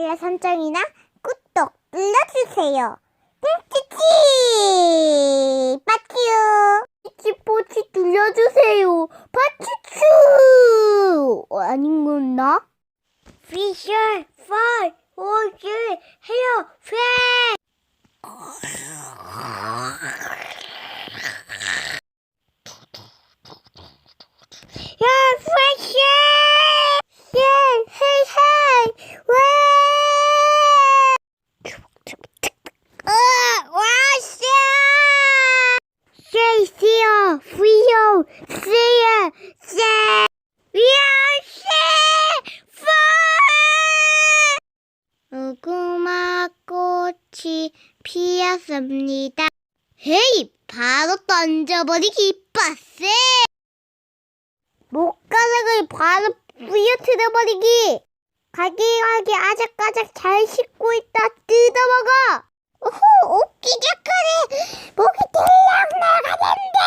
알람 설정이나 구독 눌러주세요. 꽁치치 빠쭈 찌찌뽀치 눌러주세요. 빠쭈쭈 아닌 건나? 피셔 파이 오즈 헤어 프레 야 프레쉬 예 헤이 헤이 왜 어, 와, 씨! 씨, 씨요, 씨요, 씨요, 씨! 야, 씨! 파! 무구마 꽃이 피었습니다. 헤이, 바로 던져버리기 빠세! 목가락을 바로 부여트려버리기! 가게가게 아작아작 잘 씻고 있다 뜯어먹어! 오호 웃기게 그래 목이 들락 나가는데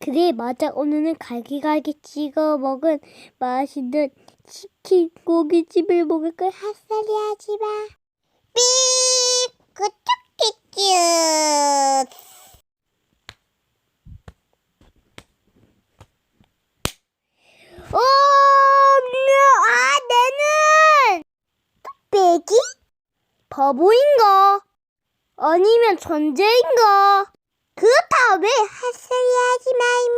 그래 맞아 오늘은 갈기갈기 찍어 먹은 맛있는 치킨 고깃집을 먹을 걸 핫소리 하지마 삐 그쪽겠쥬 오, 아, 내는 뚝배기? 바보인가? 아니면 천재인가? 그렇다 왜 핫소리 하지 마임.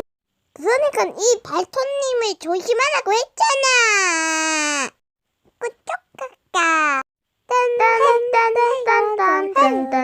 그러니까 이 발톱님을 조심하라고 했잖아.